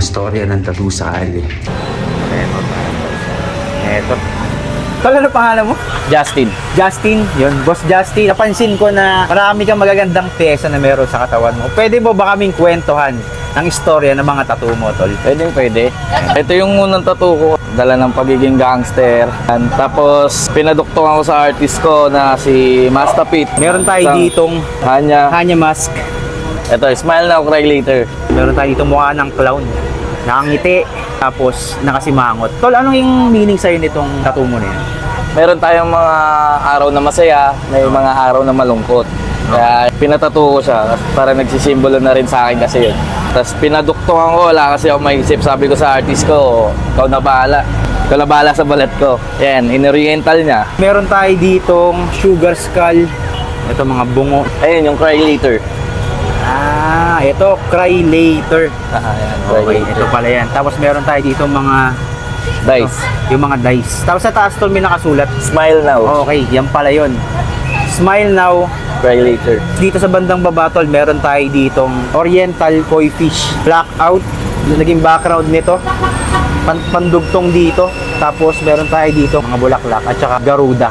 mga storya ng tattoo sa ali. Eto. Tol, ano pangalan mo? Justin. Justin, yun, Boss Justin. Napansin ko na marami kang magagandang pyesa na meron sa katawan mo. Pwede mo ba kaming kwentuhan ng istorya ng mga tattoo mo, Tol? Pwede, pwede. Ito yung unang tattoo ko. Dala ng pagiging gangster. And Tapos, pinaduktungan ko sa artist ko na si Master Pete. Meron tayo Isang ditong Hanya. Hanya Mask. Ito, smile now, cry later. Meron tayo ditong mukha ng clown. Nakangiti, tapos nakasimangot. Tol, anong yung meaning sa'yo nitong tattoo mo na yan? Meron tayong mga araw na masaya, may mga araw na malungkot. Kaya pinatato ko siya para nagsisimbolo na rin sa akin kasi yun. Tapos pinaduktungan ko, wala kasi ako maisip. Sabi ko sa artist ko, ikaw na bahala. Ikaw na bahala sa balat ko. Yan, in-oriental niya. Meron tayo ditong sugar skull. Ito mga bungo. Ayun, yung cry later. Ah, ito, cry later. Ah, yan, cry Okay, later. ito pala yan. Tapos meron tayo dito mga Dice. yung mga dice. Tapos sa taas tol may nakasulat. Smile now, Okay, yan pala yon. Smile now. cry later. Dito sa bandang baba tol, meron tayo ditong Oriental Koi Fish Blackout. Naging background nito. Pan pandugtong dito. Tapos meron tayo dito mga bulaklak at saka garuda.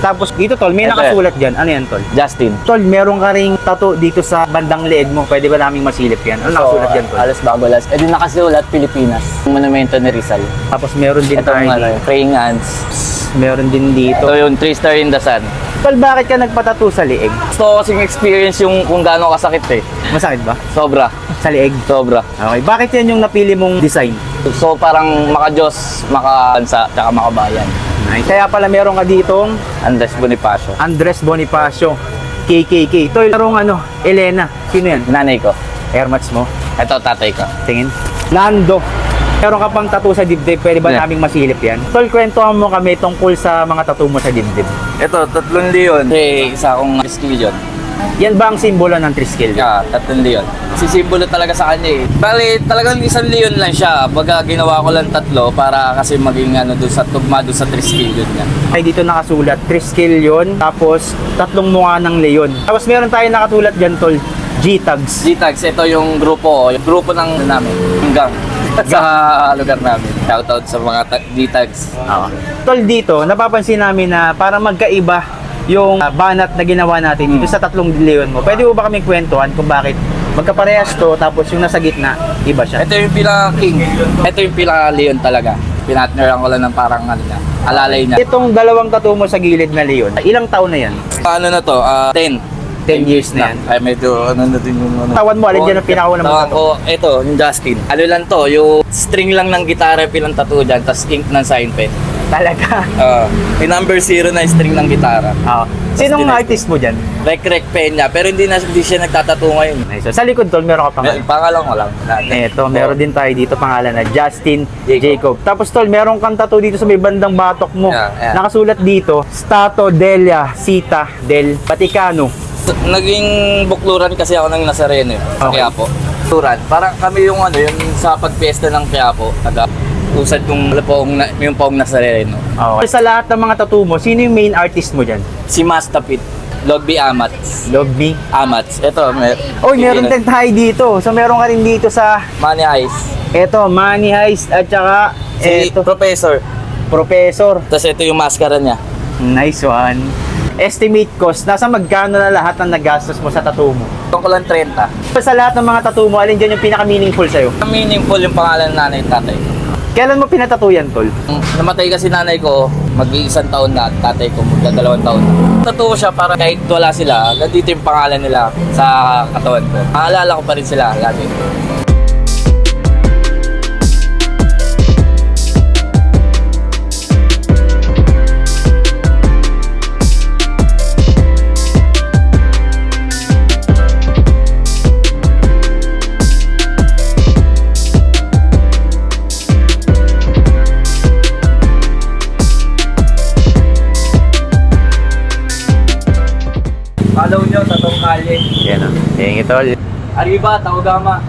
Tapos dito tol, may Ito nakasulat diyan. Ano yan tol? Justin. Tol, meron ka ring tattoo dito sa bandang leeg mo. Pwede ba naming masilip yan? Ano nakasulat diyan tol? alas bago alas. Eh di nakasulat Pilipinas. Monumento ni Rizal. Tapos meron din Ito tayo ang ano, dito. praying hands. Meron din dito. Ito yung 3 star in the sun. Tol, bakit ka nagpatattoo sa leeg? Gusto ko kasing experience yung kung gaano kasakit eh. Masakit ba? Sobra. Sa leeg? Sobra. Okay. Bakit yan yung napili mong design? So parang maka-Diyos, maka-bansa, tsaka makabayan. Nice. Kaya pala meron ka ditong Andres Bonifacio. Andres Bonifacio, KKK. Tol, merong ano, Elena. Sino yan? Nanay ko. Airmats mo. Ito tatay ko. Tingin. Nando. Meron ka pang tattoo sa dibdib. Pwede ba Yeah. naming masilip yan? Tol, kwentuhan mo kami tungkol sa mga tattoo mo sa dibdib. Ito, tatlong leon. Eh, isa akong skillion. Yan ba ang simbolo ng Triskill? Yeah, tatlong leon. Sisimbolo talaga sa kanya eh. Bali, talagang isang leon lang siya. Baga ginawa ko lang tatlo para kasi maging ano doon sa tugma doon sa triskillion niya. Ay dito nakasulat, Triskill yun. Tapos, tatlong mukha ng leon. Tapos meron tayo nakatulat dyan, Tol. G-Tags. G-Tags, ito yung grupo, yung grupo ng ano namin, yung gang sa lugar namin. Shoutout sa mga ta- G-Tags. Oo. Tol, dito, napapansin namin na para magkaiba yung ah, banat na ginawa natin dito Hmm. sa tatlong leon mo. Pwede mo ba kaming kwentuhan kung bakit magkaparehas to tapos yung nasa gitna, iba siya? Ito yung pinaka-king. Ito yung pinaka-leon talaga. Pinatneran ko lang ng parang ano niya, alalay niya. Itong dalawang tattoo mo sa gilid na leon, ilang taon na yan? Ano na to? Ah, 10. 10 years na yan. Ay, medyo ano na din yung ano. Tawan mo, alin dyan ang mong Tawan tattoo? ko, ito, yung Justin. Ano lang to, yung string lang ng gitara pilang tattoo dyan, tapos ink ng sign pen. Talaga. Ah, may number zero na string ng gitara. Oo. Sinong Tapos artist mo dyan? Rec Rec Peña, pero hindi na hindi siya nagtatattoo ngayon. Nice. So, sa likod, Tol, meron ka pang May, pangalan ko lang. Eto, meron din tayo dito pangalan na Justin Jacob. Jacob. Tapos tol, meron kang tattoo dito sa may bandang batok mo. Yeah, yeah. Nakasulat dito, Stato Delia Sita del Vaticano. Naging bukluran kasi ako ng Nazareno eh, sa Okay. Quiapo. Bukluran. Parang kami yung ano, yung sa pagpiesta ng Quiapo, taga usad yung poong, na- yung poong Nazareno. Okay. Sa lahat ng mga tattoo mo, sino yung main artist mo dyan? Si Mastapit, Lobby Amats. Love me. Amats. Ito, mer Oh, meron din tayo dito. So meron ka rin dito sa Money Heist. eto, Money Heist at saka Si eto, Professor. Professor. Tapos ito yung maskara niya. Nice one. Estimate cost, nasa magkano na lahat ng nagastos mo sa tattoo mo? Ito lang 30. Sa lahat ng mga tattoo mo, alin dyan yung pinaka-meaningful sa'yo? Meaningful yung pangalan ng nanay at tatay. Kailan mo pinatattoo yan, Tol? Namatay kasi nanay ko, mag-iisang taon na, tatay ko magdadalawang taon. Totoo siya para kahit wala sila, nandito yung pangalan nila sa katawan ko. Maalala ko pa rin sila lagi. Follow nyo, Tatong Kalye. Yan o. You, Tol. Arriba, Taogama.